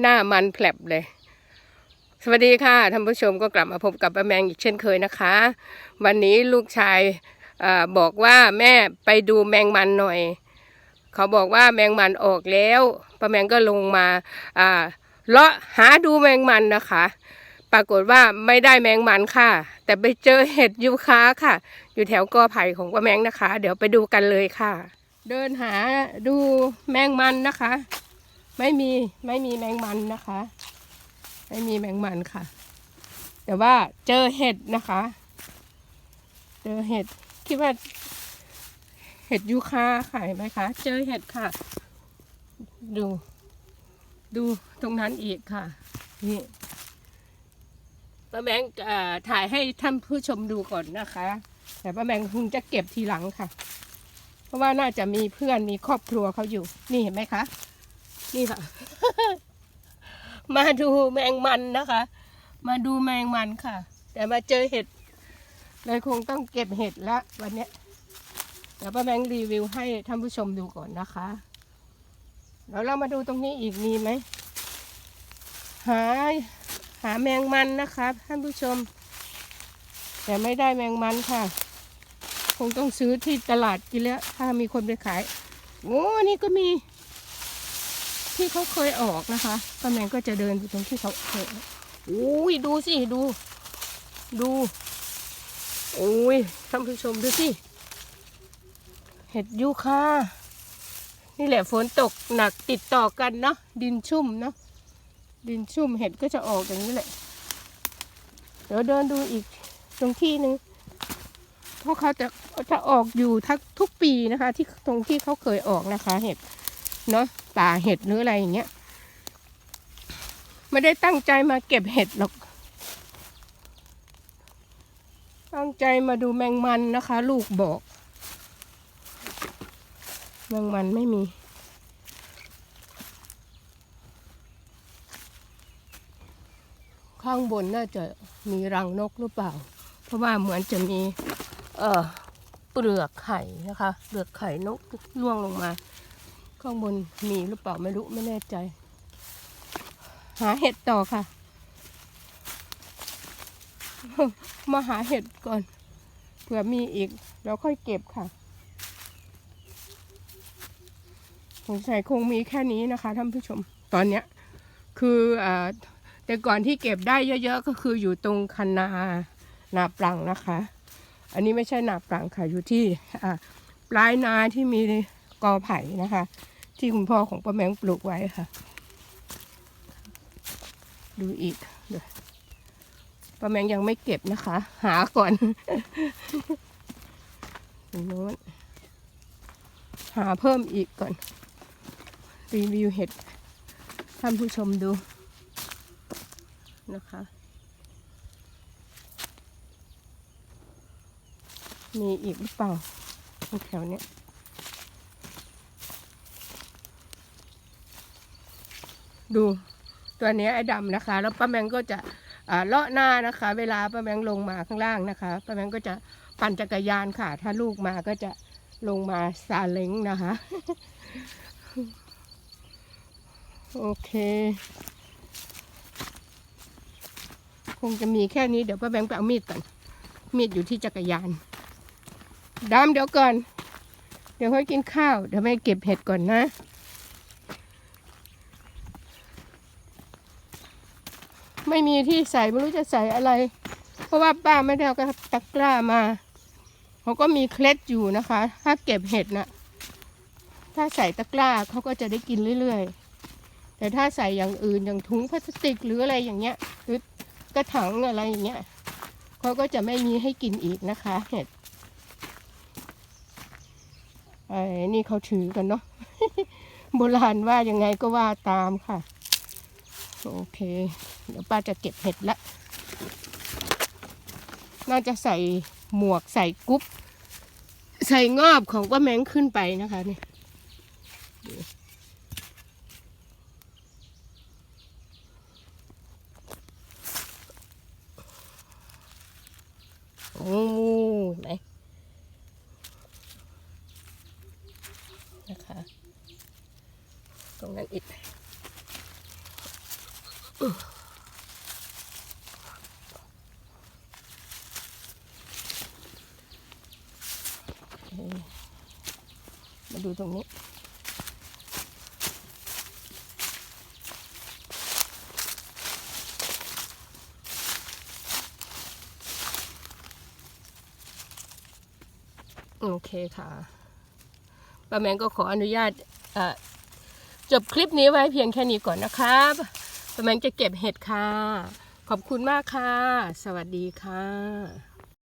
หน้ามันแผลบเลย สวัสดีค่ะท่านผู้ชมก็กลับมาพบกับป้าแมงอีกเช่นเคยนะคะ วันนี้ลูกชายอบอกว่าแม่ไปดูแมงมันหน่อย เขาบอกว่าแมงมันออกแล้วป้าแมงก็ลงมาเลาะหาดูแมงมันนะคะ ปรากฏว่าไม่ได้แมงมันค่ะ แต่ไปเจอเห็ดยูคาค่ะ อยู่แถวกอไผ่ของป้าแมงนะคะ เดี๋ยวไปดูกันเลยค่ะ เดินหาดูแมงมันนะคะ ไม่มีไม่มีแมงมันนะคะ ไม่มีแมงมันค่ะ แต่ว่าเจอเห็ดนะคะ เจอเห็ดคิดว่า เห็ดยูคาค่ะเห็นไหมคะ เจอเห็ดค่ะ ดู ดูตรงนั้นอีกค่ะ นี่ป้าแมงถ่ายให้ท่านผู้ชมดูก่อนนะคะ แต่ป้าแมงคงจะเก็บทีหลังค่ะ เพราะว่าน่าจะมีเพื่อนมีครอบครัวเขาอยู่ นี่เห็นไหมคะ นี่ค่ะ มาดูแมงมันนะคะ มาดูแมงมันค่ะ แต่มาเจอเห็ด เลยคงต้องเก็บเห็ดละวันนี้เดี๋ยวป้าแมงรีวิวให้ท่านผู้ชมดูก่อนนะคะแล้วเรามาดูตรงนี้อีกมีไหมหาหาแมงมันนะคะท่านผู้ชม แต่ไม่ได้แมงมันค่ะ คงต้องซื้อที่ตลาดกินแล้ว ถ้ามีคนไปขายโอ้นี่ก็มี ที่เขาเคยออกนะคะป้าแมงก็จะเดินอยู่ตรงที่เขาเคยอุ้ยดูสิดู ดูโอ้ยท่านผู้ชมดูสิเห็ดยูคานี่แหละฝนตกหนักติดต่อกันเนาะดินชุ่มเนาะดินชุ่มเห็ดก็จะออกอย่างนี้แหละ เดี๋ยวเดินดูอีกตรงที่หนึ่งเพราะเขาจะจะออกอยู่ทักทุกปีนะคะ ที่ตรงที่เขาเคยออกนะคะ เห็ด เนาะป่าเห็ดหรืออะไรอย่างเงี้ยไม่ได้ตั้งใจมาเก็บเห็ดหรอก ตั้งใจมาดูแมงมันนะคะ ลูกบอก แมงมันไม่มีข้างบนน่าจะมีรังนกหรือเปล่า เพราะว่าเหมือนจะมี เอ่อ เปลือกไข่นะคะ เปลือกไข่นกล่วงลงมา ข้างบนมีหรือเปล่าไม่รู้ไม่แน่ใจ หาเห็ดต่อค่ะ มาหาเห็ดก่อนเผื่อมีอีกเราค่อยเก็บค่ะสงสัยคงมีแค่นี้นะคะท่านผู้ชม ตอนเนี้ยคืออแต่ก่อนที่เก็บได้เยอะๆก็คืออยู่ตรงคันนานาปรังนะคะ อันนี้ไม่ใช่นาปรังค่ะอยู่ที่ปลายนาที่มี กอไผ่นะคะ ที่คุณพ่อของป้าแมงปลูกไว้ค่ะ ดูอีกเดี๋ยวป้าแมงยังไม่เก็บนะคะ หาก่อนตรงโน้นหาเพิ่มอีกก่อน รีวิวเห็ดท่านผู้ชมดูนะคะ มีอีกหรือเปล่าแถวเนี้ย ดูตัวนี้ไอ้ดำนะคะ แล้วป้าแมงก็จะเลาะหน้านะคะ เวลาป้าแมงลงมาข้างล่างนะคะป้าแมงก็จะปั่นจักรยานค่ะ ถ้าลูกมาก็จะลงมาซาเล้งนะคะ โอเค คงจะมีแค่นี้เดี๋ยวป้าแบงค์ไปเอามีดก่อน มีดอยู่ที่จักรยานดำเดี๋ยวก่อน เดี๋ยวค่อยกินข้าว เดี๋ยวแม่เก็บเห็ดก่อนนะ ไม่มีที่ใส่ไม่รู้จะใส่อะไร เพราะว่าป้าไม่ได้เอากระตะกร้ามาเขาก็มีเคล็ดอยู่นะคะ ถ้าเก็บเห็ดนะถ้าใส่ตะกร้าเขาก็จะได้กินเรื่อยๆ แต่ถ้าใส่อย่างอื่นอย่างถุงพลาสติกหรืออะไรอย่างเงี้ยหรือกระถางอะไรอย่างเงี้ยเขาก็จะไม่มีให้กินอีกนะคะ เห็ดไอ้นี่เขาถือกันเนาะโบราณว่ายังไงก็ว่าตามค่ะ โอเค เดี๋ยวป้าจะเก็บเห็ดละ น่าจะใส่หมวกใส่กุ๊บใส่งอบของป้าแมงขึ้นไปนะคะนี่โอ้ไหนนะคะ ตรงนั้นอีก มาดูตรงนี้ โอเคค่ะป้าแมงก็ขออนุญาตจบคลิปนี้ไว้เพียงแค่นี้ก่อนนะครับป้าแมงจะเก็บเห็ดค่ะ ขอบคุณมากค่ะ สวัสดีค่ะ